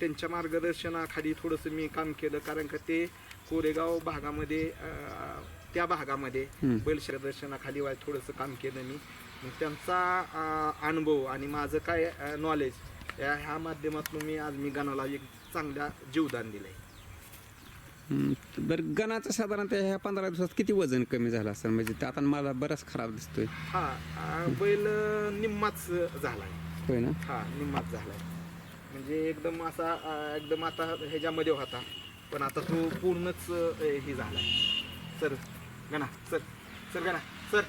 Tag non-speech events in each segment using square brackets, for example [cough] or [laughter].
त्यांच्या मार्गदर्शनाखाली थोडंसं मी काम केलं कारण का ते कोरेगाव भागामध्ये अं, त्या भागामध्ये. बैल दर्शनाखाली वा- थोडंसं काम केलं मी. मग त्यांचा अं, अनुभव आणि माझं काय नॉलेज या ह्या माध्यमातून मी आज मी गणाला एक चांगल्या जीवदान दिलंय. हं, बरं गणाचं साधारणतः ह्या पंधरा दिवसात किती वजन कमी झालं असेल? म्हणजे ते आता मला बराच खराब दिसतोय. हा अं, बैल निम्माच झालाय. होय ना? हा निम्माच झालाय. म्हणजे एकदम असा एकदम आता ह्याच्यामध्ये होता. पण आता तो पूर्णच हे झालाय. सर गणा सर सर गणा सर.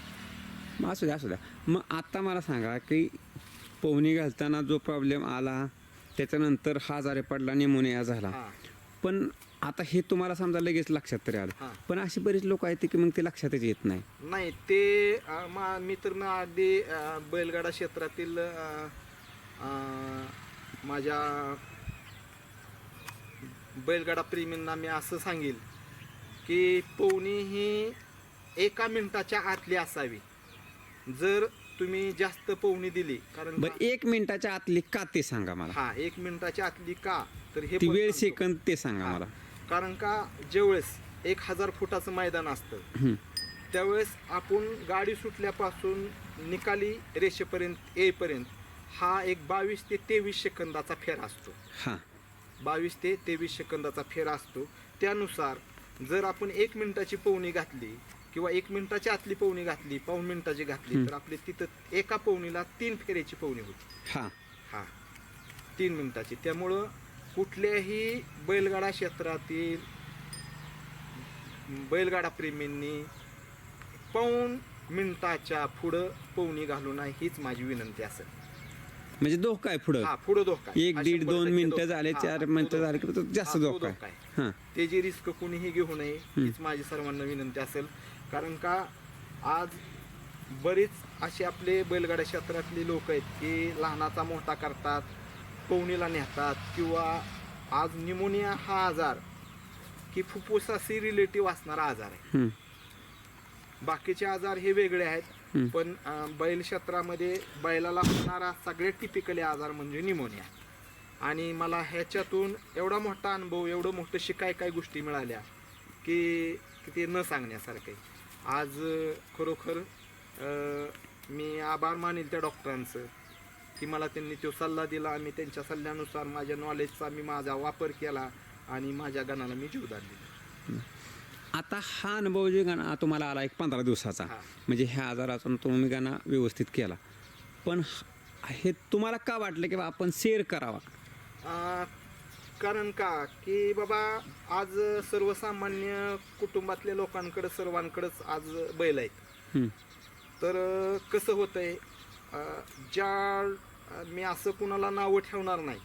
असू द्या असू द्या. मग आता मला सांगा की पोहणी घालताना जो प्रॉब्लेम आला त्याच्यानंतर हा आजारी पडला निमोनिया झाला. पण आता हे तुम्हाला समजा लगेच लक्षात तरी. आलं. पण अशी बरीच लोक आहेत की मग ते लक्षातच येत नाही. नाही ते मा तर मग अं, बैलगाडा क्षेत्रातील माझ्या बैलगाडा प्रेमींना मी असं सांगेल की पोहणी ही एका मिनिटाच्या आतली असावी जर तुम्ही जास्त पोहणी दिली कारण बरं एक मिनिटाच्या आतली का ते सांगा मला हा एक मिनिटाच्या आतली का तर हे ती पण वेळ सांगतो. सेकंद ते सांगा. मला कारण का ज्यावेळेस एक हजार फुटाचं मैदान असतं. त्यावेळेस आपण गाडी सुटल्यापासून निकाली रेषेपर्यंत येईपर्यंत हा एक बावीस ते तेवीस सेकंदाचा फेर असतो. हा. बावीस ते तेवीस सेकंदाचा फेर असतो. त्यानुसार जर आपण एक मिनिटाची पवनी घातली किंवा एक मिनिटाच्या आतली पवनी घातली पाऊन मिनिटाची घातली तर आपली तिथं एका पवनीला तीन फेऱ्याची पवनी होती. हा. हा. तीन मिनिटाची. त्यामुळं कुठल्याही बैलगाडा क्षेत्रातील बैलगाडा प्रेमींनी पाऊण मिनिटाच्या पुढं पवनी घालू नये हीच माझी विनंती असेल. म्हणजे धोका आहे पुढं हा पुढं धोका आहे. एक हा, दीड शंभर दोन टक्के मिनिटं धोका. झाले हा, चार तो मिनिटं धोका. झाले की तो जास्त हा, तो धोका आहे त्याची रिस्क कोणीही घेऊ नये हीच माझी सर्वांना विनंती असेल कारण का आज बरीच असे आपले बैलगाड्या क्षेत्रातले लोक आहेत की लहानाचा मोठा करतात पवनीला नेतात किंवा आज निमोनिया हा आजार की फुफ्फुसाशी रिलेटिव्ह असणारा आजार आहे. बाकीचे आजार हे वेगळे आहेत. पण अं, बैल क्षेत्रामध्ये बैलाला होणारा सगळ्यात टिपिकली आजार म्हणजे निमोनिया. आणि मला ह्याच्यातून एवढा मोठा अनुभव एवढं मोठं शिकाय काय गोष्टी मिळाल्या की की ते न सांगण्यासारखं आज अं, खरोखर अं, मी आभार मानेल त्या डॉक्टरांचं की मला त्यांनी तो सल्ला दिला आणि त्यांच्या सल्ल्यानुसार माझ्या नॉलेजचा मी माझा वापर केला आणि माझ्या गणाला मी जीवदान दिलं. आता हा अनुभव जे गाणं तुम्हाला आला एक पंधरा दिवसाचा. हा. म्हणजे ह्या आजारातून तुम्ही गाणं व्यवस्थित केला. पण ह- तुम्हाला का वाटलं की बा आपण शेअर करावा? अं, कारण का? की बाबा आज सर्वसामान्य कुटुंबातल्या लोकांकडे सर्वांकडेच आज बैल आहेत. तर अं, कसं होतंय अं, ज्या अं, मी असं कुणाला नावं ठेवणार नाही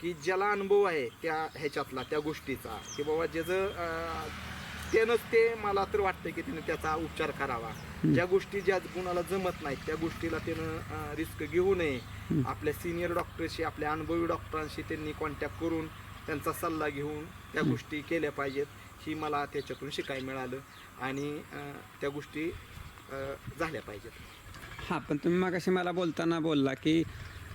की ज्याला अनुभव आहे त्या ह्याच्यातला त्या गोष्टीचा. की बाबा ज्याचं अं, त्यानंच ते मला तर वाटतं की त्यानं त्याचा उपचार करावा. ज्या गोष्टी ज्या कुणाला जमत नाहीत त्या गोष्टीला त्यानं रिस्क घेऊ नये. आपल्या सिनियर डॉक्टरशी आपल्या अनुभवी डॉक्टरांशी त्यांनी कॉन्टॅक्ट करून त्यांचा सल्ला घेऊन त्या गोष्टी केल्या पाहिजेत ही मला त्याच्यातून शिकायला मिळालं आणि त्या गोष्टी झाल्या पाहिजेत. हां पण तुम्ही मागाशी मला बोलताना बोलला की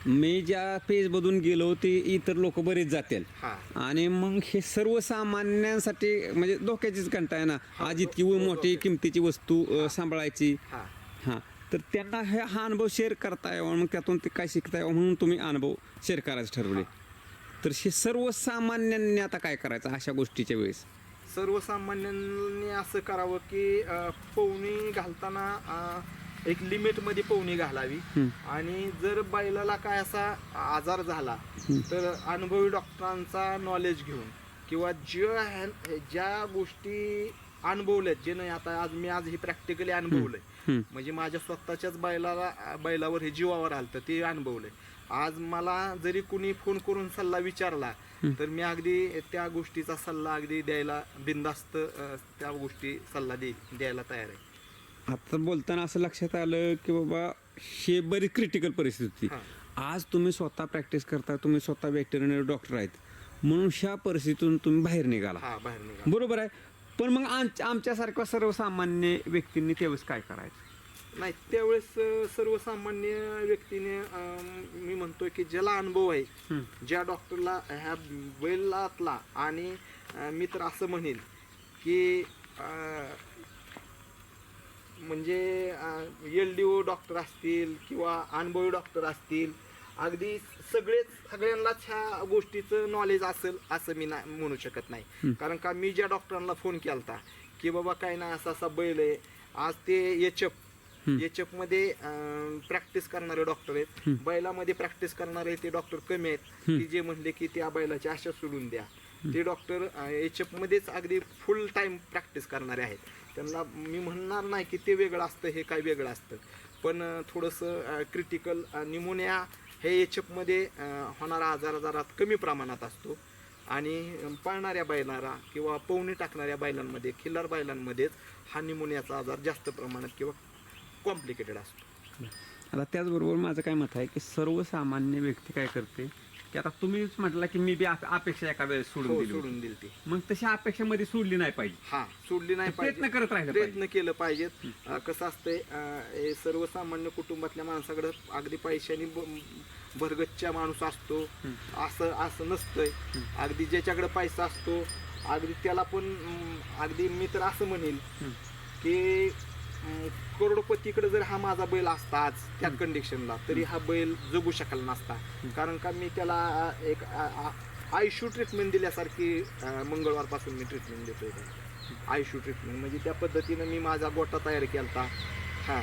मी ज्या पेजमधून गेलो ते इतर लोक बरेच जातील. हा. आणि मग हे सर्वसामान्यांसाठी म्हणजे धोक्याचीच घंटा आहे ना. आज इतकी मोठी किमतीची वस्तू सांभाळायची. हा. हां. तर त्यांना हे हा अनुभव शेअर करता यावा मग त्यातून ते काय शिकता यावं म्हणून तुम्ही अनुभव शेअर करायचे ठरवले तर हे सर्वसामान्यांनी आता काय करायचं अशा गोष्टीच्या वेळेस? सर्वसामान्यांनी असं करावं की अं, पोहणी घालताना एक लिमिटमध्ये पोहणी घालावी. आणि जर बैलाला काय असा आजार झाला तर अनुभवी डॉक्टरांचा नॉलेज घेऊन किंवा ज्या ज्या गोष्टी अनुभवल्यात जे नाही आता आज मी आज हे प्रॅक्टिकली अनुभवलंय. म्हणजे माझ्या स्वतःच्याच बैलाला बैलावर हे जीवावर आलं ते अनुभवलंय. आज मला जरी कुणी फोन करून सल्ला विचारला तर मी अगदी त्या गोष्टीचा सल्ला अगदी द्यायला बिंदास्त त्या गोष्टी सल्ला दे द्यायला तयार आहे. आता बोलताना असं लक्षात आलं की बाबा हे बरी क्रिटिकल परिस्थिती होती. आज तुम्ही स्वतः प्रॅक्टिस करता तुम्ही स्वतः व्हेटरनरी डॉक्टर आहेत. म्हणून ह्या परिस्थितीतून तुम्ही बाहेर निघाला. हा बरोबर आहे. पण मग आम- आमच्यासारख्या सर्वसामान्य व्यक्तींनी त्यावेळेस काय करायचं? नाही त्यावेळेस सर्वसामान्य व्यक्तीने मी म्हणतोय की ज्याला अनुभव आहे ज्या डॉक्टरला ह्या बैलातला आणि मी तर असं म्हणेल की म्हणजे एल डी ओ डॉक्टर असतील किंवा अनुभवी डॉक्टर असतील अगदी सगळेच सगळ्यांनाच ह्या गोष्टीचं नॉलेज असेल असं मी नाही म्हणू शकत नाही. कारण का मी ज्या डॉक्टरांना फोन केलता की बाबा काय नाही असा असा बैल आहे आज ते एच एफ एच एफमध्ये प्रॅक्टिस करणारे डॉक्टर आहेत. बैलामध्ये प्रॅक्टिस करणारे ते डॉक्टर कमी आहेत. की जे म्हणले की त्या बैलाची आशा सोडून द्या. ते डॉक्टर एच एफ मध्येच अगदी फुल टाइम प्रॅक्टिस करणारे आहेत. त्यांना मी म्हणणार नाही की ते वेगळं असतं हे काय वेगळं असतं. पण थोडंसं क्रिटिकल निमोनिया हे एच एफमध्ये होणारा आजार जरा कमी प्रमाणात असतो. आणि पाळणाऱ्या बैलांना किंवा पवनी टाकणाऱ्या बैलांमध्ये खिल्लार बैलांमध्येच हा निमोनियाचा आजार जास्त प्रमाणात किंवा कॉम्प्लिकेटेड असतो. आता त्याचबरोबर माझं काय मत आहे की सर्वसामान्य व्यक्ती काय करते? की आता तुम्हीच म्हटला की मी बी आप- अपेक्षा एका वेळेस सोडून हो दिली होती. सोडून दिली ती मग तशा अपेक्षामध्ये सोडली नाही पाहिजे. हा सोडली नाही प्रयत्न पाहिजे. करत राहिलं प्रयत्न केलं पाहिजेत. अं, कसं असतंय अं, हे सर्वसामान्य कुटुंबातल्या माणसाकडे अगदी पैशाने ब- भरगच्च्या माणूस असतो. असं असं नसतंय. अगदी ज्याच्याकडे पैसा असतो अगदी त्याला पण अं, अगदी मी तर असं म्हणेल की करोडपतीकडे जर हा माझा बैल असता आज त्या कंडिशनला तरी हा बैल जगू शकला नसता. कारण का मी त्याला एक आयशू ट्रीटमेंट दिल्यासारखी मंगळवारपासून मी ट्रीटमेंट देतोय. आयशू ट्रीटमेंट म्हणजे त्या पद्धतीनं मी माझा गोटा तयार केलता. हा.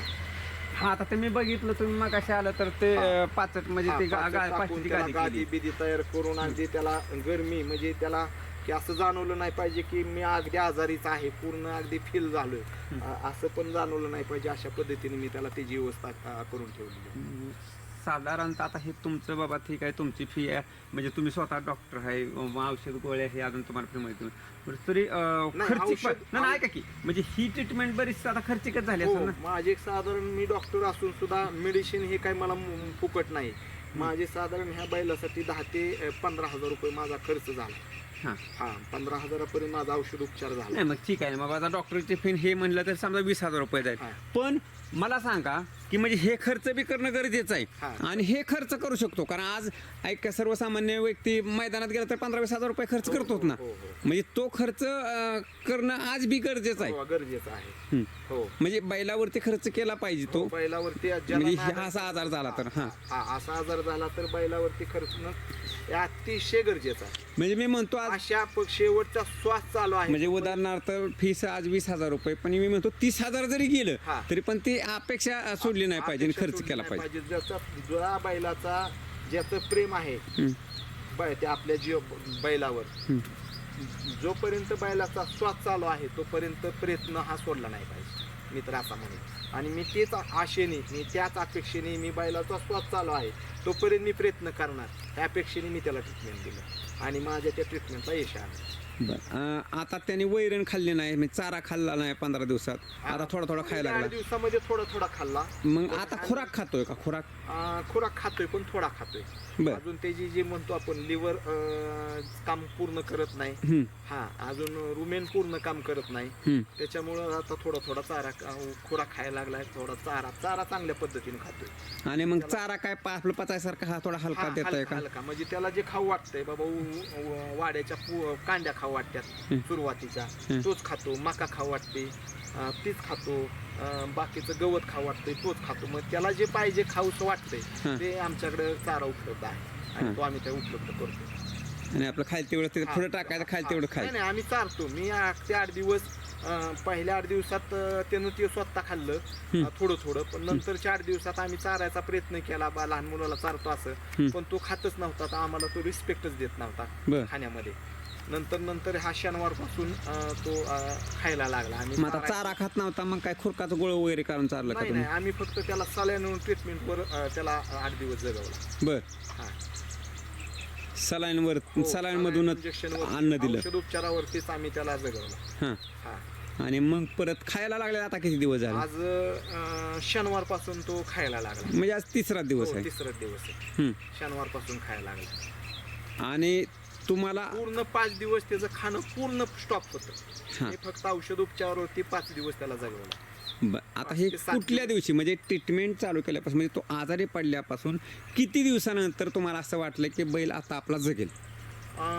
हा आता ते मी बघितलं तुम्ही मग कशा आलं तर ते पाचट म्हणजे ते गादी केली. तयार करून अगदी त्याला गरमी म्हणजे त्याला की असं जाणवलं नाही पाहिजे की मी अगदी आजारीच आहे पूर्ण अगदी फील झालोय. अ- असं पण जाणवलं नाही पाहिजे अशा पद्धतीने मी त्याला त्याची व्यवस्था अ, करून ठेवली साधारणतः आता हे तुमचं बाबा ठीक आहे तुमची फी आहे. म्हणजे तुम्ही स्वतः डॉक्टर आहे औषध गोळ्या हे अजून तुम्हाला फ्री माहिती बरं, तरी अं, नाही, खर्चिक औषध- पण- नाही, नाही ऐका की. म्हणजे ही ट्रीटमेंट बरीच आता खर्चिकच झाली हो असेल ना? माझे साधारण मी डॉक्टर असून सुद्धा मेडिसिन हे काही मला मु- फुकट नाही. माझे साधारण ह्या बैलासाठी दहा ते अ, पंधरा हजार रुपये माझा खर्च झाला. हा. हा पंधरा हजारापर्यंत माझा औषध उपचार झाला. नाही मग ठीक आहे. मग आता डॉक्टरचे फी हे म्हणलं तर समजा वीस हजार रुपये जाईल. हा. पण मला सांगा की म्हणजे हे खर्च बी करणं गरजेचं आहे. आणि हे खर्च करू शकतो. कारण आज ऐक सर्वसामान्य व्यक्ती मैदानात गेला तर पंधरा वीस हजार रुपये खर्च हो, करतोच हो, ना. हो, हो. म्हणजे तो खर्च अं, करणं आज बी गरजेचं आहे. हो, गरजेचं आहे. हो. म्हणजे बैलावरती खर्च केला पाहिजे तो. बैलावरती ज्याला म्हणजे नाद- असा आजार झाला तर हा. हा असा आजार झाला तर बैलावरती खर्चणं हे अतिशय गरजेचं आहे. म्हणजे मी म्हणतो आज अशा प- शेवटचा श्वास चालू आहे. म्हणजे उदाहरणार्थ फीस आज वीस हजार रुपये पण मी म्हणतो तीस हजार जरी गेलं हा. तरी पण ती अपेक्षा सोडली नाही पाहिजे आणि अपेक्षा खर्च सोडली केला नाही पाहिजे. ज्याचा ज्या बैलाचा ज्याचं प्रेम आहे हम्म. बै- ते आपल्या जीव बैलावर. जोपर्यंत बैलाचा श्वास चालू आहे तोपर्यंत प्रयत्न हा सोडला नाही पाहिजे. मी तर असा म्हणेन. आणि मी तेच आशेने मी त्याच अपेक्षेने मी बैलाचा श्वास चालू आहे. तोपर्यंत मी प्रयत्न करणार. ह्या अपेक्षेने मी त्याला ट्रीटमेंट दिलं. आणि माझ्या त्या ट्रीटमेंटचा यश आलं. बरं. अं, आता त्याने वैरण खाल्ली नाही म्हणजे चारा खाल्ला नाही पंधरा दिवसात. आता थोडा थोडा खायला लागला. दिवसामध्ये थोडा थोडा खाल्ला. मग आता खुराक खातोय का? खुराक? अं, खुराक खातोय पण थोडा खातोय. बर. अजून त्याची जे म्हणतो आपण लिव्हर काम पूर्ण करत नाही. हा अजून रुमेन पूर्ण काम करत नाही. त्याच्यामुळं आता थोडा थोडा चारा अं, खुराक खायला लागलाय थोडा चारा चारा चांगल्या पद्धतीने खातोय. आणि मग चारा काय पा- आपलं पचायसारखा हा थोडा हलका हा, देताय हलका का? हलका. म्हणजे त्याला जे खाऊ वाटतंय बाबा उ- उ- वाड्याच्या पु- कांड्या खाऊ वाटतात सुरुवातीच्या. तोच खातो मका खाऊ वाटते. तीच खातो. बाकीचं गवत खाऊ वाटतंय तोच खातो. मग त्याला जे पाहिजे खाऊच वाटतंय. ते आमच्याकडे चारा उपलब्ध आहे. आणि तो आम्ही त्या उपलब्ध करतो आणि आपलं खायला तेवढं ते. पुढे टाकायचं खायला तेवढं नाही खायचं नाही आम्ही चारतो. मी आठ ते आठ दिवस पहिल्या आठ दिवसात त्यानं ते स्वतः खाल्लं थोडं थोडं. पण नंतरच्या आठ दिवसात आम्ही चारायचा प्रयत्न केला. बा लहान मुलाला चारतो असं. पण तो खातच नव्हता. तर आम्हाला तो रिस्पेक्टच देत नव्हता खाण्यामध्ये. नंतर नंतर हा शनिवारपासून तो अं, खायला लागला. आणि मग आता चारा खात नव्हता मग काय खुरकाचं गोळ वगैरे काढून चारलं का नाही तुम्ही? नाही आम्ही फक्त त्याला सलाईन ट्रीटमेंटवर त्याला आठ दिवस जगवला. बर. हा. सलाईनवर हो, सलाईन मधूनच इंजेक्शनवर अन्न दिलं. उपचारावरतीच आम्ही त्याला जगवला. हा. हा. आणि मग परत खायला लागले आता किती दिवस झाले? आज अं, शनिवारपासून तो खायला लागला. म्हणजे आज तिसरा दिवस हो, आहे. तिसरा दिवस आहे. शनिवारपासून खायला लागला. आणि तुम्हाला पूर्ण पाच दिवस त्याचं खाणं पूर्ण स्टॉप होतं. हा. फक्त औषध उपचारावरती पाच दिवस त्याला जगवला. आता हे कुठल्या दिवशी? म्हणजे ट्रीटमेंट चालू केल्यापासून म्हणजे तो आजारी पडल्यापासून किती दिवसानंतर तुम्हाला असं वाटलं की बैल आता आपला जगेल?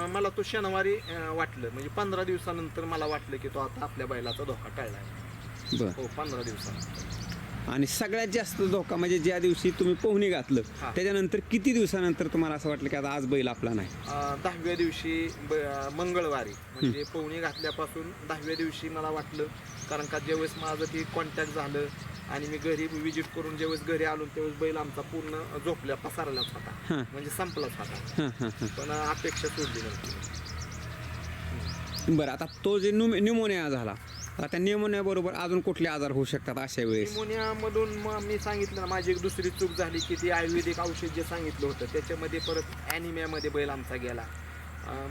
मला तो शनिवारी वाटलं. म्हणजे पंधरा दिवसानंतर मला वाटलं की तो आता आपल्या बैलाचा धोका टळला हो पंधरा दिवसानंतर. आणि सगळ्यात जास्त धोका म्हणजे ज्या दिवशी तुम्ही पोहणी घातलं हा. त्याच्यानंतर किती दिवसानंतर तुम्हाला असं वाटलं की आता आज बैल आपला नाही? अं, दहाव्या दिवशी ब- मंगळवारी म्हणजे पोहणी घातल्यापासून दहाव्या दिवशी मला वाटलं कारण का ज्यावेळेस माझं ते कॉन्टॅक्ट झालं आणि मी घरी विजिट करून ज्यावेळेस घरी आलो त्यावेळेस बैल आमचा पूर्ण झोपल्या पसारलाच होता. म्हणजे संपलाच होता. हां हां हां. पण अपेक्षा सोडली नव्हती. बरं आता तो जे न्यू न्युमोनिया झाला आता त्या न्युमोनिया बरोबर अजून कुठले आजार होऊ शकतात अशा वेळेस? निमोनियामधून मग मी सांगितलं ना माझी एक दुसरी चूक झाली की ती आयुर्वेदिक औषध जे सांगितलं होतं त्याच्यामध्ये परत ॲनिमियामध्ये बैल आमचा गेला.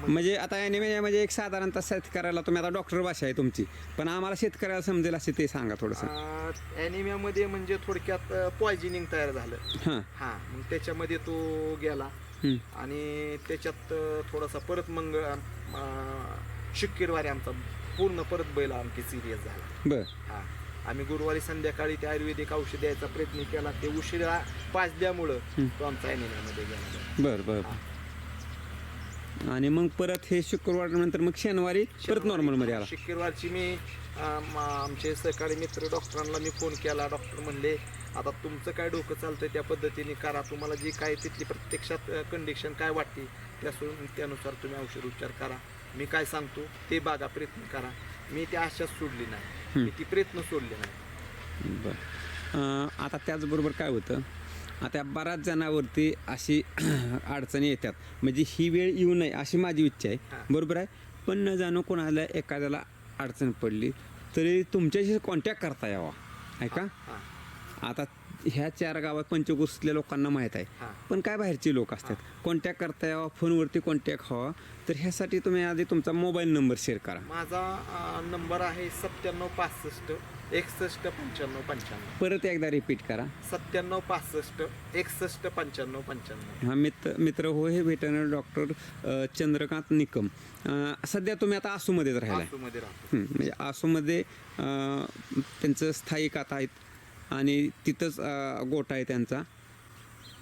म्हणजे आता ॲनिमिया म्हणजे एक साधारणतः शेतकऱ्याला तुम्ही आता डॉक्टर भाषा आहे तुमची पण आम्हाला शेतकऱ्याला समजेल असे ते सांगा थोडंसं. ॲनिमियामध्ये म्हणजे थोडक्यात पॉयझनिंग तयार झालं. हां. हां मग त्याच्यामध्ये तो गेला. आणि त्याच्यात अं, थोडासा परत मग अं, शुक्रवारी आमचा पूर्ण परत बैल आणखी सिरियस झाला. बरं. हा. आम्ही गुरुवारी संध्याकाळी ते आयुर्वेदिक औषध द्यायचा प्रयत्न केला. ते उशिरा पाजल्यामुळं तो आमचा ॲनिमियामध्ये गेला. बरं बरं आणि मग परत हे शुक्रवार नंतर मग शनिवारी परत नॉर्मलमध्ये आला. शुक्रवारची मी आमचे सहकारी मित्र डॉक्टरांना मी फोन केला. डॉक्टर म्हणले आता तुमचं काय डोकं चालतंय त्या पद्धतीने करा. तुम्हाला जी काय तिथली प्रत्यक्षात कंडिशन काय वाटते त्यासून त्यानुसार तुम्ही औषध उपचार करा. मी काय सांगतो ते बागा प्रयत्न करा. मी ती आशाच सोडली नाही. मी ती प्रयत्न सोडले नाही. बरं. आता त्याचबरोबर काय होतं आता बऱ्याच जणांवरती अशी [clears throat] अडचणी येतात. म्हणजे ही वेळ येऊ नये अशी माझी इच्छा आहे. बरोबर आहे? पण न जाणं कोणाला एखाद्याला अडचण पडली तरी तुमच्याशी कॉन्टॅक्ट करता यावा. आहे का? हां. आता ह्या चार गावात पंचकोशीतल्या लोकांना माहीत आहे. पण काय बाहेरचे लोक असतात? कॉन्टॅक्ट करता यावा फोनवरती कॉन्टॅक्ट व्हावा. तर ह्यासाठी तुम्ही आधी तुमचा मोबाईल नंबर शेअर करा. माझा अं, नंबर आहे सत्त्याण्णव पासष्ट एकसष्ट पंच्याण्णव पंच्याण्णव. परत एकदा रिपीट करा. सत्त्याण्णव पासष्ट एकसष्ट पंच्याण्णव पंच्याण्णव. हा मित्र मित्र हो हे व्हेटरनरी डॉक्टर चंद्रकांत निकम. अ, सध्या तुम्ही आता आसूमध्येच राहिलाय. आसूमध्ये राहतो. म्हणजे आसूमध्ये अ, त्यांचं स्थायिक आता आहेत आणि तिथंच गोठा आहे त्यांचा.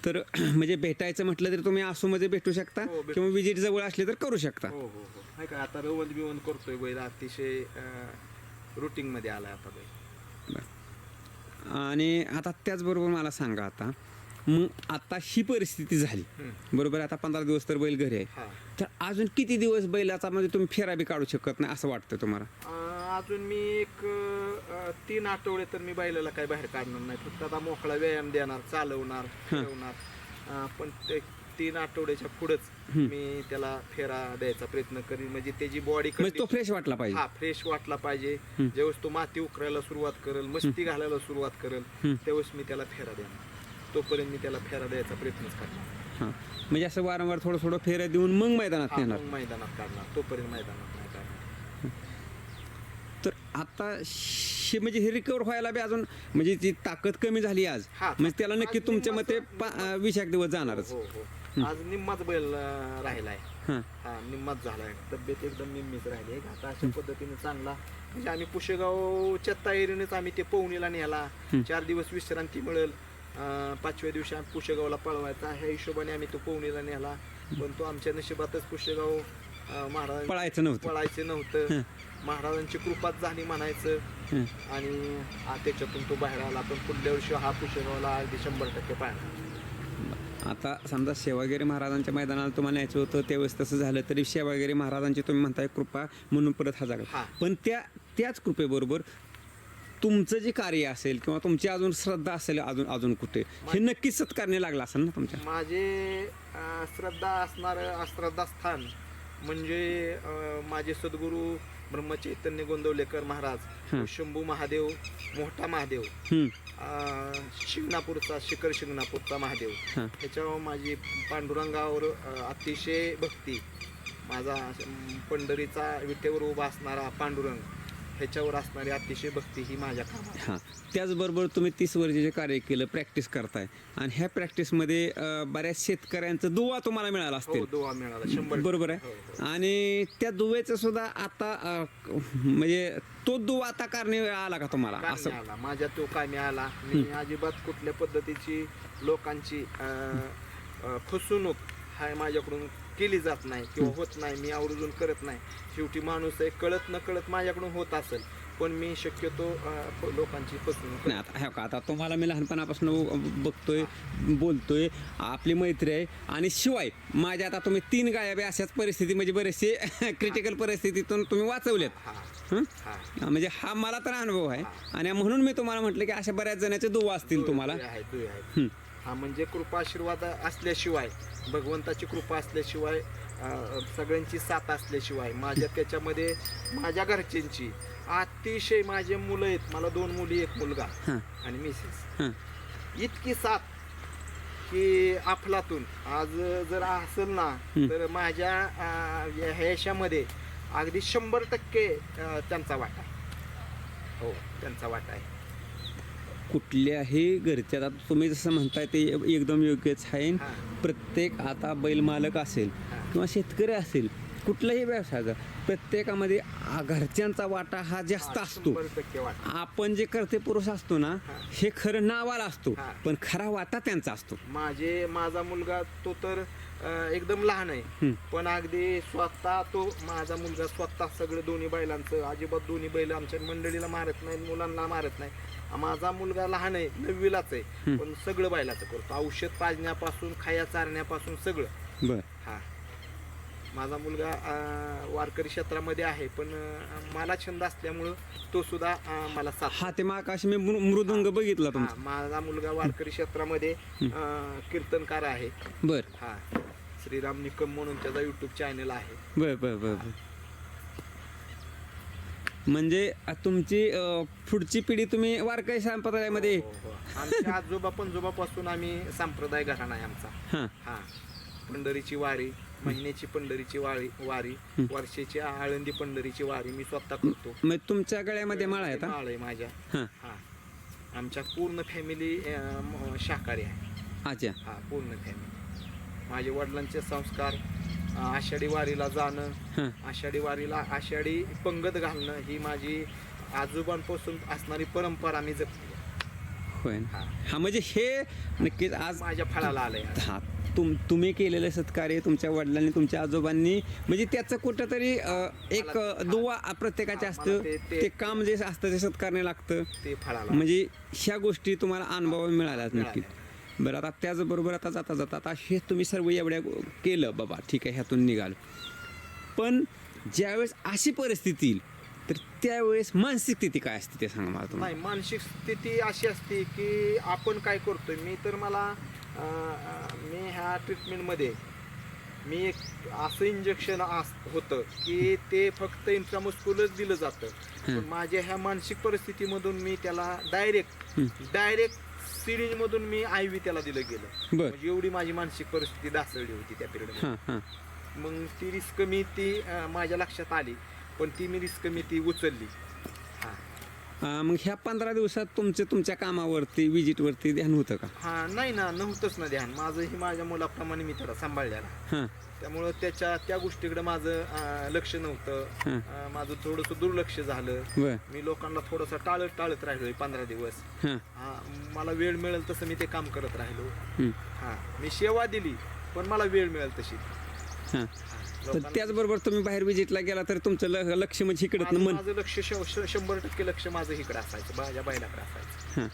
तर [clears throat] म्हणजे भेटायचं म्हटलं तर तुम्ही आसूमध्ये भेटू शकता हो, भेटू किंवा विजिट जवळ असली तर करू शकता. हो हो हो. नाही का? आता रवंद बिवंद करतोय बैल. अतिशय रुटीन मध्ये आलाय आता बैल. आणि आता त्याचबरोबर मला सांगा आता मग आता ही परिस्थिती झाली. बरोबर आता पंधरा दिवस तर बैल घरी आहे. हा. तर अजून किती दिवस बैलाचा म्हणजे तुम्ही फेरा बी काढू शकत नाही असं वाटतं तुम्हाला? अजून मी एक अं, तीन आठवडे तर मी बैलाला काही बाहेर काढणार नाही. फक्त आता मोकळा व्यायाम देणार चालवणार फिरवणार अं, पण ते तीन आठवड्याच्या पुढेच मी त्याला फेरा द्यायचा प्रयत्न करीन. म्हणजे त्याची बॉडी म्हणजे तो फ्रेश वाटला पाहिजे. हा फ्रेश वाटला पाहिजे. ज्यावेळेस तो माती उकरायला सुरुवात करेल मस्ती घालायला सुरुवात करेल त्यावेळेस मी त्याला फेरा देणार. तोपर्यंत मी त्याला फेरा द्यायचा प्रयत्नच करणार. हां. म्हणजे असं वारंवार थोडं थोडं फेऱ्या देऊन मग मैदानात हा, नेणार. मग मैदानात काढणार. तोपर्यंत मैदानात आता शे म्हणजे हे रिकवर व्हायला बी अजून म्हणजे ती ताकद कमी झाली आज. हा, म्हणजे त्याला नक्की आज तुमच्या मते निम्माचं- पा- अं, वीस एक दिवस जाणारच. हो हो आज निम्माच बैल अं, राहिलाय. हां. हा निम्माच झालाय. तब्येत एकदम निम्मीच राहिली आहे. आता अशा पद्धतीने चांगला म्हणजे आम्ही पुशेगावच्या तयारीनेच आम्ही ते पवनीला नेला. चार दिवस विश्रांती मिळेल. अं, पाचव्या दिवशी आम्ही पुशेगावला पळवायचा. ह्या हिशोबाने आम्ही तो पवनीला नेला. पण तो आमच्या नशिबातच पुशेगाव अं, महाराज पळायचं नव्हतं. पळायचं नव्हतं. महाराजांची कृपाच झाली म्हणायचं. आणि आ, त्याच्यातून तो बाहेर आला. पण पुढल्या वर्षी हा पुशेगावला अगदी शंभर टक्के पाहिला आता समजा सेवागिरी महाराजांच्या मैदानाला तुम्हाला यायचं होतं त्यावेळेस तसं झालं तरी सेवागिरी महाराजांची तुम्ही म्हणताय कृपा म्हणून परत हा जागा. हा. पण त्या त्याच कृपेबरोबर तुमचं जे कार्य असेल किंवा तुमची अजून श्रद्धा असेल अजून अजून कुठे? हे नक्कीच सत्कारणे लागला असेल ना तुमच्या? माझे अं, श्रद्धा असणार श्रद्धास्थान म्हणजे माझे सद्गुरू ब्रह्मचैतन्य गोंदवलेकर महाराज शंभू महादेव मोठा महादेव शिंगणापूरचा शिखर शिंगणापूरचा महादेव. त्याच्यावर माझी पांडुरंगावर अतिशय भक्ती. माझा पंढरीचा विटेवर उभा असणारा पांडुरंग. ह्याच्यावर असणारी अतिशय भक्ती ही माझ्या कामात हां त्याचबरोबर तुम्ही तीस वर्षाचे कार्य केलं प्रॅक्टिस करताय. आणि ह्या प्रॅक्टिसमध्ये बऱ्याच शेतकऱ्यांचं दुवा तुम्हाला मिळाला हो असतील. दुवा मिळाला शंभर बरोबर हो, आहे आणि त्या दुव्याचं सुद्धा आता अं, म्हणजे तो दुवा आता कारणे आला का तुम्हाला? कामी असं. आला माझ्या तो कामी आला. मी अजिबात कुठल्या पद्धतीची लोकांची अं, अं, फसवणूक हाय माझ्याकडून केली जात नाही किंवा होत नाही मी आवर्जून करत नाही. शेवटी माणूस आहे कळत न कळत माझ्याकडून होत असेल पण मी शक्यतो लोकांची फसवणूक नाही आता का आता तुम्हाला मी लहानपणापासून बघतोय बोलतोय आपली मैत्री आहे आणि शिवाय माझ्या आता तुम्ही तीन गायबे अशाच परिस्थिती म्हणजे बरेचसे [laughs] क्रिटिकल परिस्थितीतून तुम्ही वाचवलेत. म्हणजे हा मला तर अनुभव आहे. आणि म्हणून मी तुम्हाला म्हटलं की अशा बऱ्याच जणांचे दुवा असतील तुम्हाला. हं. म्हणजे कृपा आशीर्वाद असल्याशिवाय भगवंताची कृपा असल्याशिवाय सगळ्यांची साथ असल्याशिवाय माझ्या त्याच्यामध्ये माझ्या घरच्यांची अतिशय माझे मुलं आहेत. मला दोन मुली एक मुलगा आणि मिसेस इतकी साथ की अफलातून. आज जर असेल ना तर माझ्या ह्याच्यामध्ये अगदी शंभर टक्के त्यांचा वाटा हो त्यांचा वाटा आहे. कुठल्याही घरच्या आता तुम्ही जसं म्हणताय ते एकदम योग्यच आहे. प्रत्येक आता बैल मालक असेल. किंवा शेतकरी असेल कुठल्याही व्यवसायाचा प्रत्येकामध्ये घरच्यांचा वाटा हा जास्त असतो आपण जे करते पुरुष असतो ना हां. खरं नावाला असतो. पण खरा वाटा त्यांचा असतो माझे माझा मुलगा तो तर एकदम लहान आहे. पण अगदी स्वतः तो माझा मुलगा स्वतः सगळं दोन्ही बैलांचं अजिबात दोन्ही बैल आमच्या मंडळीला मारत नाही मुलांना मारत नाही माझा मुलगा लहान आहे नववीलाच आहे. पण सगळं बैलाचं करतो. औषध पाजण्यापासून खाया चारण्यापासून सगळं. बर. हा. माझा मुलगा अं, वारकरी क्षेत्रामध्ये आहे पण अं, मला छंद असल्यामुळं तो सुद्धा अं, मला साथ हा ते माकाशी मी मृ- मृदुंग बघितला हा, तुमचा. माझा मुलगा वारकरी क्षेत्रामध्ये अं, कीर्तनकार आहे. बर. हा. श्रीराम निकम म्हणून त्याचा युट्यूब चॅनल आहे. बर बर बर बर. म्हणजे तुमची अ, पुढची पिढी तुम्ही वारकरी संप्रदायामध्ये? हो, हो. आमच्या आजोबा पंजोबापासून आम्ही संप्रदाय घराणा आहे आमचा. हां. हा. पंढरीची वारी महिन्याची पंढरीची वारी वारी वर्षाची आळंदी पंढरीची वारी मी स्वतः करतो. मग तुमच्या गळ्यामध्ये माळा आहे माळ आहे माझ्या. हां. हा. आमच्या पूर्ण फॅमिली शाकाहारी आहे. अच्छा. हा पूर्ण फॅमिली माझ्या वडिलांचे संस्कार आषाढी वारीला जाणं आषाढी वारीला आषाढी पंगत घालणं ही माझी आजोबांपासून असणारी परंपरा मी जपली होय ना. हा. म्हणजे हे नक्कीच आज माझ्या फळाला आलंय हा तुम तुम्ही केलेलं सत्कार्य तुमच्या वडिलांनी तुमच्या आजोबांनी म्हणजे त्याचं कुठंतरी एक दुवा प्रत्येकाचे हा, असतं ते- काम जे असतं ते सत्कारणे लागतं ते फळाला म्हणजे ह्या गोष्टी तुम्हाला अनुभव मिळाल्यात मिळाल्या. नक्कीच बरं आता त्याचबरोबर आता जाता जाता आता हे तुम्ही सर्व एवढ्या केलं बाबा ठीक आहे ह्यातून निघाल. पण ज्यावेळेस अशी परिस्थिती येईल तर त्यावेळेस मानसिक स्थिती काय असते ते सांगा मला तुम्हाला. नाही मानसिक स्थिती अशी असते की आपण काय करतोय मी तर मला अं, मी ह्या ट्रीटमेंटमध्ये मी एक असं इंजेक्शन आस होतं की ते फक्त इंट्रामस्क्युलच दिलं जातं. पण माझ्या ह्या मानसिक परिस्थितीमधून मी त्याला डायरेक्ट डायरेक्ट सिरीजमधून मी आय व्ही त्याला दिलं गेलं. बर. म्हणजे एवढी माझी मानसिक परिस्थिती ढासळली होती त्या हां हां. मग ती रिस्क मी ती अं, माझ्या लक्षात आली पण ती मी रिस्क मी ती उचलली. हा. अं, मग ह्या पंधरा दिवसात तुमचं तुमच्या कामावरती विजिटवरती ध्यान होतं का? हा नाही ना नव्हतंच ना ध्यान. माझंही माझ्या मुलाप्रमाणे मी त्याला सांभाळलेला हां. त्यामुळं त्याच्या त्या गोष्टीकडे माझं अं, लक्ष नव्हतं. अं, माझं थोडंसं दुर्लक्ष झालं. बर मी लोकांना थोडंसं टाळत टाळत राहिलो पंधरा दिवस. हां. हा मला वेळ मिळेल तसं मी ते काम करत राहिलो. हं, हा मी सेवा दिली पण मला वेळ मिळेल तशी. हा, तर लोकांना- त्याचबरोबर तुम्ही बाहेर विजिटला गेला तर तुमचं ल- लक्ष म्हणजे इकडं माझं मन. माझं लक्ष श- श- शंभर टक्के लक्ष माझं इकडे असायचं माझ्या बैलाकडे असायचं. हां.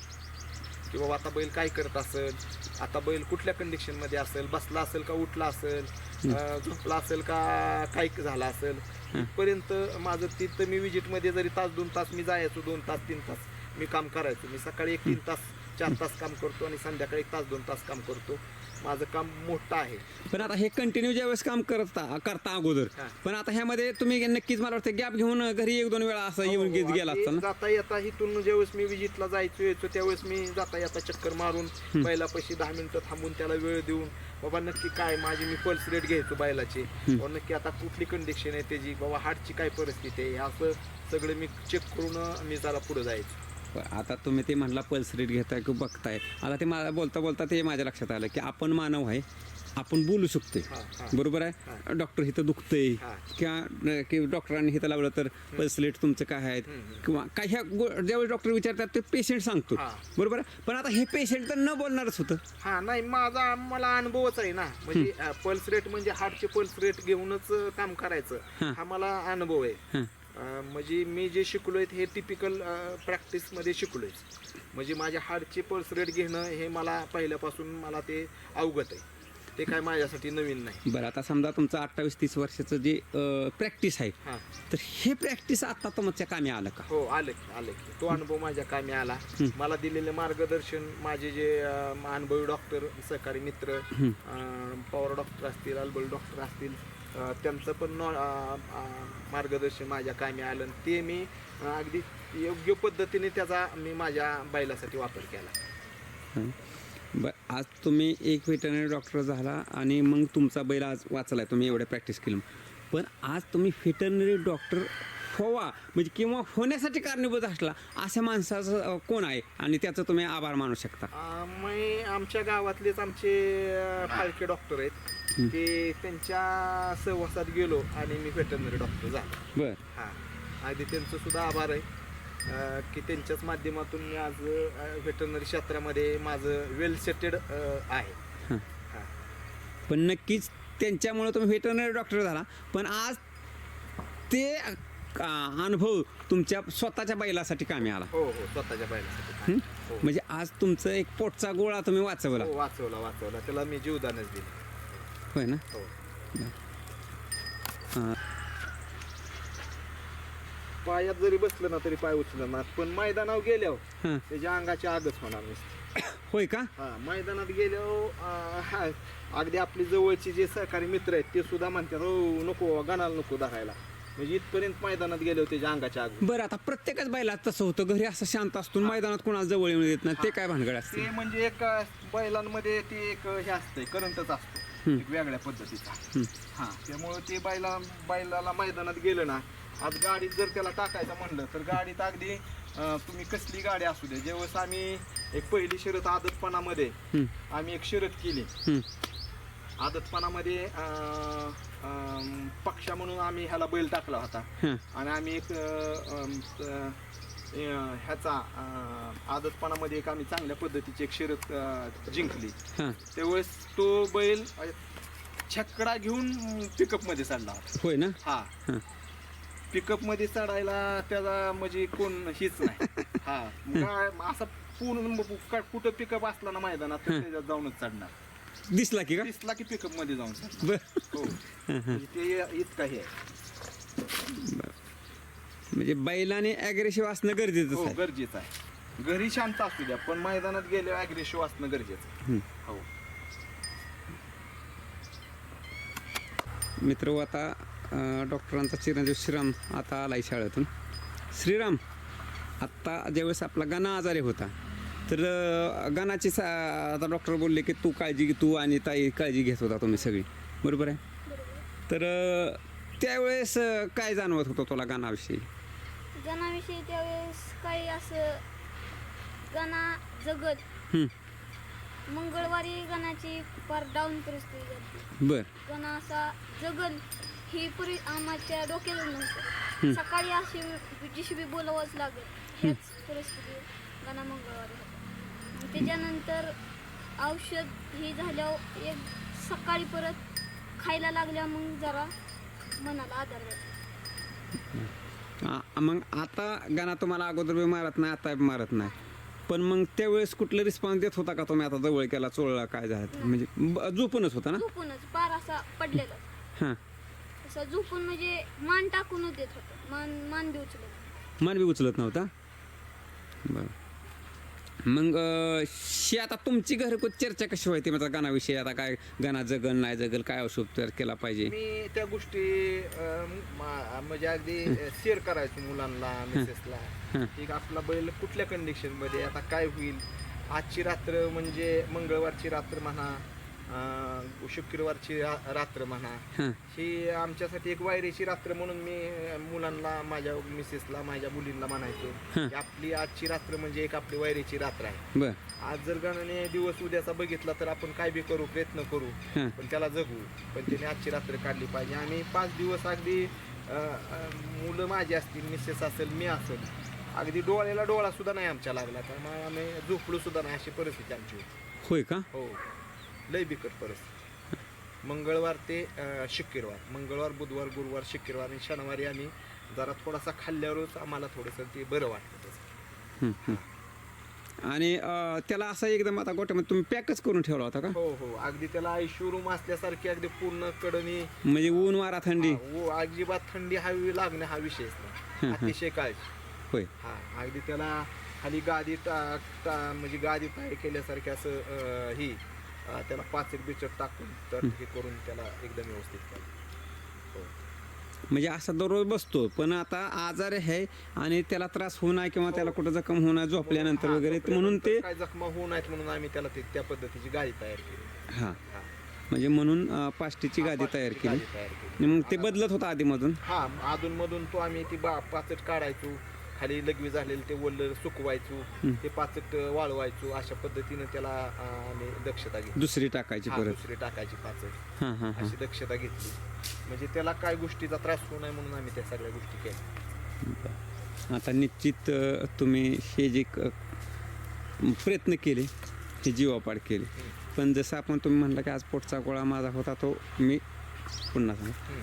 की बाबा आता बैल काय करत असेल? आता बैल कुठल्या कंडिशनमध्ये असेल? बसला असेल का उठला असेल? अं, झोपला असेल का काय झाला असेल? इथपर्यंत माझं तिथं मी विजिटमध्ये जरी तास दोन तास मी जायचो दोन तास तीन तास मी काम करायचो. मी सकाळी एक तीन तास चार तास काम करतो आणि संध्याकाळी एक तास दोन तास काम करतो. माझं काम मोठं आहे. पण आता हे कंटिन्यू ज्यावेळेस काम करता करता अगोदर हां. पण आता ह्यामध्ये तुम्ही नक्कीच मला वाटतं गॅप घेऊन घरी एक दोन वेळा असं येऊन घेत गेला आणि असता ना जाता येता इथून ज्यावेळेस मी विजिटला जायचो यायचो त्यावेळेस मी जाता येता चक्कर मारून बैलापाशी दहा मिनिटं थांबून त्याला वेळ देऊन बाबा नक्की काय माझी मी पल्स रेट घ्यायचो बैलाची बाबा नक्की आता कुठली कंडिशन आहे त्याची? बाबा हार्टची काय परिस्थिती आहे? हे असं सगळं मी चेक करून मी जरा पुढे जायचो. आता तुम्ही ते म्हणला पल्स रेट घेताय की बघताय. आता ते मला बोलता बोलता ते माझ्या लक्षात आलं की आपण मानव आहे आपण बोलू शकतोय. बरोबर आहे? डॉक्टर इथं दुखतंय. किंवा की डॉक्टरांनी इथं लावलं तर पल्स रेट तुमचं काय आहेत किंवा काय ह्या गो- ज्यावेळी डॉक्टर विचारतात ते पेशंट सांगतो. बरोबर आहे? पण आता हे पेशंट तर न बोलणारच होतं. हा नाही माझा मला अनुभवच आहे ना. म्हणजे पल्स रेट म्हणजे हार्टचे पल्स रेट घेऊनच काम करायचं. हा. मला अनुभव आहे. म्हणजे मी जे शिकलोय हे टिपिकल प्रॅक्टिसमध्ये शिकलोय. म्हणजे माझ्या हार्टचे पल्स रेट घेणं हे मला पहिल्यापासून मला ते अवगत आहे. ते काय माझ्यासाठी नवीन नाही. बरं आता समजा तुमचं अठ्ठावीस तीस वर्षाचं जे प्रॅक्टिस आहे हा. तर हे प्रॅक्टिस आता तुमच्या कामी आलं का? हो आलं की आलं की. तो अनुभव माझ्या कामी आला. मला दिलेले मार्गदर्शन माझे जे अनुभवी डॉक्टर सहकारी मित्र पवार डॉक्टर असतील अलबल डॉक्टर असतील त्यांचं पण नॉ मार्गदर्शन माझ्या कामी आलं आणि ते मी अगदी योग्य पद्धतीने त्याचा मी माझ्या बैलासाठी वापर केला. ब बरं आज तुम्ही एक व्हेटनरी डॉक्टर झाला आणि मग तुमचा बैल आज वाचला आहे तुम्ही एवढ्या प्रॅक्टिस केलं. पण आज तुम्ही व्हेटनरी डॉक्टर व्हावा म्हणजे किंवा होण्यासाठी कारणीभूत असला अशा माणसाचं कोण आहे? आणि त्याचं तुम्ही आभार मानू शकता. अं, मी आमच्या गावातलेच आमचे अं, फाळके डॉक्टर आहेत. ते त्यांच्या सहवासात गेलो आणि मी वेटरनरी डॉक्टर झालो. बरं. हा. अगदी त्यांचं सुद्धा आभार आहे. अं, की त्यांच्याच माध्यमातून मी आज वेटरनरी क्षेत्रामध्ये माझं वेल सेटेड आहे. हं. हा. पण नक्कीच त्यांच्यामुळे तुम्ही व्हेटरनरी डॉक्टर झाला. पण आज ते अं, अनुभव तुमच्या स्वतःच्या बैलासाठी कामी आला? हो हो स्वतःच्या बैलासाठी हं? हो. म्हणजे आज तुमचं एक पोटचा गोळा तुम्ही वाचवला. हो वाचवला वाचवला. त्याला मी जीवदानच दिलं. होय ना? हो. पायात जरी बसलं ना तरी पाय उचलणार पण मैदानावर गेल्यावर हां. त्याच्या अंगाची आगच होणार नसते. होय का? हा मैदानात गेल्यावर अं, हा, अगदी आपली जवळची जे सहकारी मित्र आहेत ते सुद्धा म्हणतात हो नको गणाला नको धरायला. म्हणजे इथपर्यंत मैदानात गेल्यावर त्याच्या अंगाची आग. बरं आता प्रत्येकच बैला तसं होतं. घरी असं शांत असतो मैदानात कोणाला जवळ येऊन देत नाही. ते काय भानगड असते? ते म्हणजे एक बैलांमध्ये ते एक हे असतंय करंटच असतो. एक वेगळ्या पद्धतीचा. हा त्यामुळे ते बैला बैलाला मैदानात गेलं ना आज गाडीत जर त्याला टाकायचं म्हणलं तर गाडीत अगदी तुम्ही कसली गाडी असू दे. ज्यावेळेस आम्ही एक पहिली शर्यत आदतपणामध्ये आम्ही एक शर्यत केली आदतपणामध्ये अं, अं, पक्षा म्हणून आम्ही ह्याला बैल टाकला होता. हं, आणि आम्ही एक अं, अं, अं, अं, ह्याचा अं, आदतपणामध्ये एक आम्ही चांगल्या पद्धतीची एक शर्यत अं, जिंकली. हं. त्यावेळेस तो बैल अं, छकडा घेऊन पिकअपमध्ये चढला होता. होय ना? हा. हं. पिकअपमध्ये चढायला त्याचा म्हणजे कोण हीच नाही. [laughs] हा. मग असा पूर्ण कुठं पिकअप असला ना मैदानात तर त्याच्यात जाऊनच चढणार. दिसला की का? दिसला की पिकअपमध्ये जाऊन बर. हो. म्हणजे ते इतकं हे आहे. म्हणजे बैलाने अग्रेसिव्ह असणं गरजेचं हो आहे गरजेचं आहे. घरी शांत असू द्या पण मैदानात गेल्यावर अग्रेसिव्ह असणं गरजेचं आहे. हं. हो. मित्र आता अं, डॉक्टरांचा चिरंजीव श्रीराम आता आलाय शाळेतून. श्रीराम आत्ता ज्यावेळेस आपला गाणा आजारी होता तर गाणाची सा आता डॉक्टर बोलले की तू काळजी तू आणि ताई काळजी घेत होता तुम्ही सगळी. बरोबर आहे? तर त्यावेळेस काय जाणवत होतं तुला गाण्याविषयी गणाविषयी त्यावेळेस काही असं गणा जगत. हं, मंगळवारी गणाची फार डाऊन परिस्थिती झाली. बर. गणा असा जगल ही परि आम्हाच्या डोक्यात नव्हतं. सकाळी अशी जीसीबी बोलावंच लागेल हेच परिस्थिती गणा मंगळवारी. त्याच्यानंतर औषध ही झाल्यावर एक सकाळी परत खायला लागल्या मग जरा मनाला आधार भेटला. आ- मग आता गाणा तुम्हाला अगोदर बी मारत नाही आता बी मारत नाही. पण मग त्यावेळेस कुठलं रिस्पॉन्स देत होता का तुम्ही आता जवळ केला चोळला काय झालं? ते? म्हणजे ब- झोपूनच होता ना? झोपूनच पार असा पडलेला. हां. असं झोपून म्हणजे मान टाकूनच देत होतं. मान मान बी उचलत मान बी उचलत नव्हता? बरं. मग शी आता तुमची घरगुत चर्चा कशी व्हायची? म्हणजे गाण्याविषयी आता काय गाणं जगल नाही जगल काय औषध तयार केला पाहिजे? मी त्या गोष्टी अं, मा- म्हणजे अगदी शेअर करायचो मुलांना मिसेसला. की आपला बैल कुठल्या कंडिशनमध्ये आता काय होईल? आजची रात्र म्हणजे मंगळवारची रात्र म्हणा अं, शुक्रवारची रा- रात्र म्हणा. हां. ही आमच्यासाठी एक वायरीची रात्र म्हणून मी मुलांना माझ्या मिसेसला माझ्या मुलींना म्हणायचो हं. की आपली आजची रात्र म्हणजे एक आपली वायरीची रात्र आहे. बर. आज जर गणाने दिवस उद्याचा बघितला तर आपण काय बी करू प्रयत्न करू हां. पण त्याला जगू. पण त्याने आजची रात्र काढली पाहिजे. आणि पाच दिवस अगदी अं, अं, मुलं माझी असतील मिसेस असेल मी असेल अगदी डोळ्याला डोळा सुद्धा नाही आमच्या लागला. त्यामुळे आम्ही झोपलो सुद्धा नाही अशी परिस्थिती आमची होती. होय का? हो. लय बिकट परिस्थिती. मंगळवार ते शुक्रवार. मंगळवार बुधवार गुरुवार शुक्रवार आणि शनिवारी आम्ही जरा थोडासा खाल्ल्यावरच आम्हाला थोडंसं ते बरं वाटतं. आणि त्याला असं एकदम आता गोट्यामध्ये तुम्ही पॅकच करून ठेवला होता का? हो हो. अगदी त्याला आयशू रूम असल्यासारखी अगदी पूर्ण कडनी म्हणजे ऊन वारा थंडी. अजिबात थंडी हवी लागणे हा विषयच नाही. अतिशय काळजी. होय. हा अगदी त्याला खाली गादी टा म्हणजे गादी तयार केल्यासारखे असं ही अं, त्याला पाचक बिचक टाकून तर हे. करून त्याला एकदम व्यवस्थित हो. म्हणजे असा दररोज बसतो पण आता आजार आहे आणि त्याला त्रास होऊ नये किंवा त्याला कुठं जखम होऊ नये झोपल्यानंतर हा, वगैरे तर म्हणून ते काय जखमा होऊ नयेत म्हणून आम्ही त्याला ते- त्या पद्धतीची गादी तयार केली. हां. हा. म्हणजे म्हणून अं, पाष्टीची गादी तयार केली. गादी तयार केली. आणि मग ते बदलत होतं आधीमधून? हा अधून मधून तो आम्ही ती बा पाचट काढायचो. खाली लघवी झालेलं ते वल्ल सुकवायचो ते पाचट वाळवायचो अशा पद्धतीनं त्याला आम्ही दक्षता घेतली. दुसरी टाकायची हा, परत. दुसरी टाकायची पाचट. हां हां हां. अशी दक्षता घेतली. म्हणजे त्याला काय गोष्टीचा त्रास होऊ नये म्हणून आम्ही त्या सगळ्या गोष्टी केल्या. आता निश्चित अ, तुम्ही हे जे क- प्रयत्न केले हे जीवापाड केले. पण जसं आपण तुम्ही म्हणला की आज पोटचा गोळा माझा होता तो मी पुन्हा सांगा हम्म.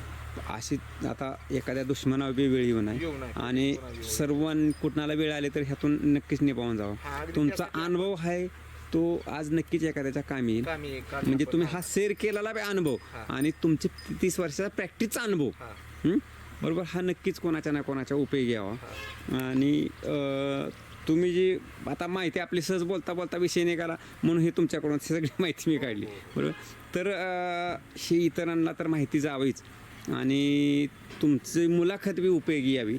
अशी आता एखाद्या दुश्मनावर बी वेळ येऊ नये. आणि. सर्व कुणाला वेळ आले तर ह्यातून नक्कीच निभावून हा, जावा तुमचा अनुभव आहे तो आज नक्कीच एखाद्याच्या कामी येईल कामी काढणं म्हणजे तुम्ही. हा शेअर केलेला बी अनुभव हा. आणि तुमचे तीस वर्षाचा प्रॅक्टिसचा अनुभव हा, हं? बरोबर हा नक्कीच कोणाच्या ना कोणाच्या उपयोगी यावा हा. आणि तुम्ही जी आता माहिती आपली सहज बोलता बोलता विषय निघाला म्हणून हे तुमच्याकडून सगळी माहिती मी काढली बरोबर तर ही इतरांना तर माहिती जावीच आणि तुमची मुलाखत बी उपयोगी यावी.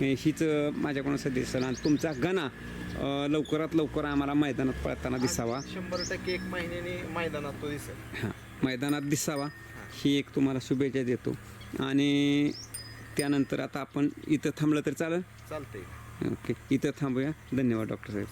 हीच माझ्याकडून सदिसन आणि तुमचा गणा लवकरात लवकर आम्हाला मैदानात पळताना दिसावा. शंभर टक्के एक महिन्याने मैदानात तो दिसेल. हां मैदानात दिसावा. ही एक तुम्हाला शुभेच्छा देतो. आणि त्यानंतर आता आपण इथं थांबलं तर चालेल? चालतंय. ओके इथं थांबूया. धन्यवाद डॉक्टर साहेब.